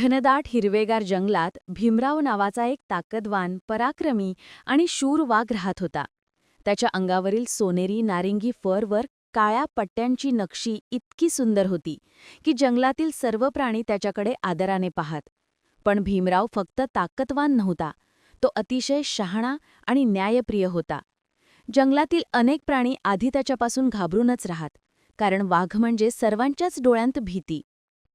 घनदाट हिरवेगार जंगलात भीमराव नावाचा एक ताकदवान पराक्रमी आणि शूर वाघ राहत होता. त्याच्या अंगावरील सोनेरी नारिंगी फरवर काळ्या पट्ट्यांची नक्षी इतकी सुंदर होती की जंगलातील सर्व प्राणी त्याच्याकडे आदराने पाहत. पण भीमराव फक्त ताकदवान नव्हता. तो अतिशय शहाणा आणि न्यायप्रिय होता. जंगलातील अनेक प्राणी आधी त्याच्यापासून घाबरूनच राहत कारण वाघ म्हणजे सर्वांच्याच डोळ्यांत भीती.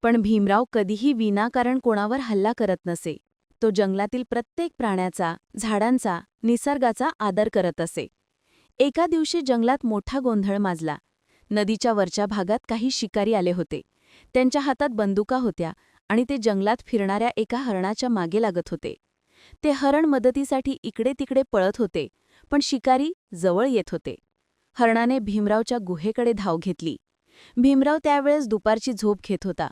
पण भीमराव कधीही विनाकारण कोणावर हल्ला करत नसे. तो जंगलातील प्रत्येक प्राण्याचा झाडांचा निसर्गाचा आदर करत असे. एका दिवशी जंगलात मोठा गोंधळ माजला. नदीच्या वरच्या भागात काही शिकारी आले होते. त्यांच्या हातात बंदुका होत्या आणि ते जंगलात फिरणाऱ्या एका हरणाच्या मागे लागत होते. ते हरण मदतीसाठी इकडे तिकडे पळत होते पण शिकारी जवळ येत होते. हरणाने भीमरावच्या गुहेकडे धाव घेतली. भीमराव त्यावेळेस दुपारची झोप घेत होता.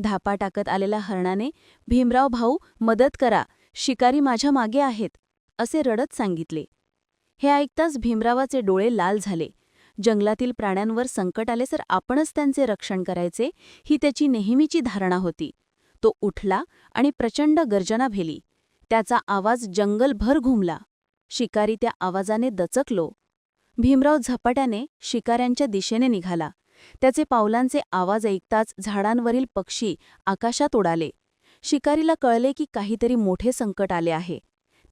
धापा टाकत आलेल्या हरणाने भीमराव भाऊ मदत करा. शिकारी माझ्या मागे आहेत. असे रडत सांगितले. हे ऐकताच भीमरावाचे डोळे लाल झाले. जंगलातील प्राण्यांवर संकट आले तर आपणच त्यांचे रक्षण करायचे ही त्याची नेहमीची धारणा होती. तो उठला आणि प्रचंड गर्जना भेली. त्याचा आवाज जंगलभर घुमला. शिकारी त्या आवाजाने दचकलो. भीमराव झपाट्याने शिकाऱ्यांच्या दिशेने निघाला. त्याचे पावलांचे आवाज ऐकताच झाडांवरील पक्षी आकाशात उडाले. शिकारीला कळले की काहीतरी मोठे संकट आले आहे.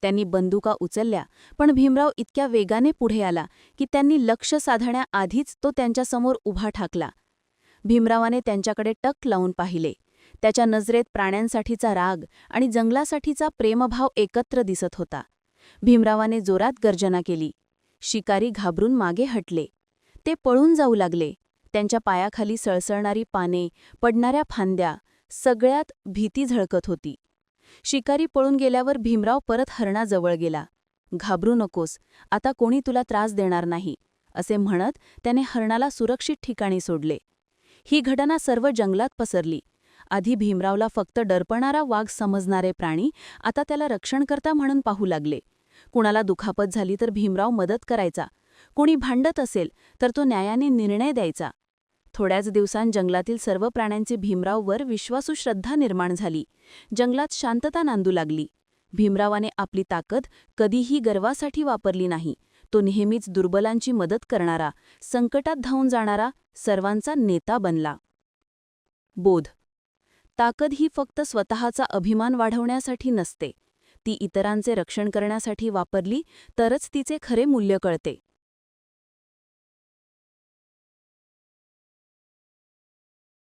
त्यांनी बंदुका उचलल्या पण भीमराव इतक्या वेगाने पुढे आला की त्यांनी लक्ष साधण्याआधीच तो त्यांच्यासमोर उभा ठाकला. भीमरावाने त्यांच्याकडे टक लावून पाहिले. त्याच्या नजरेत प्राण्यांसाठीचा राग आणि जंगलासाठीचा प्रेमभाव एकत्र दिसत होता. भीमरावाने जोरात गर्जना केली. शिकारी घाबरून मागे हटले. ते पळून जाऊ लागले. त्यांच्या पायाखाली सळसळणारी पाने पडणाऱ्या फांद्या सगळ्यात भीती झळकत होती. शिकारी पळून गेल्यावर भीमराव परत हरणाजवळ गेला. घाबरू नकोस आता कोणी तुला त्रास देणार नाही असे म्हणत त्याने हरणाला सुरक्षित ठिकाणी सोडले. ही घटना सर्व जंगलात पसरली. आधी भीमरावला फक्त डरपणारा वाघ समजणारे प्राणी आता त्याला रक्षणकर्ता म्हणून पाहू लागले. कुणाला दुखापत झाली तर भीमराव मदत करायचा. कोणी भांडत असेल तर तो न्यायाने निर्णय द्यायचा. थोड्याच दिवसांत जंगलातील सर्व प्राण्यांचे भीमराववर विश्वासू श्रद्धा निर्माण झाली. जंगलात शांतता नांदू लागली. भीमरावाने आपली ताकद कधीही गर्वासाठी वापरली नाही. तो नेहमीच दुर्बलांची मदत करणारा संकटात धावून जाणारा सर्वांचा नेता बनला. बोध. ताकद ही फक्त स्वतःचा अभिमान वाढवण्यासाठी नसते. ती इतरांचे रक्षण करण्यासाठी वापरली तरच तिचे खरे मूल्य कळते.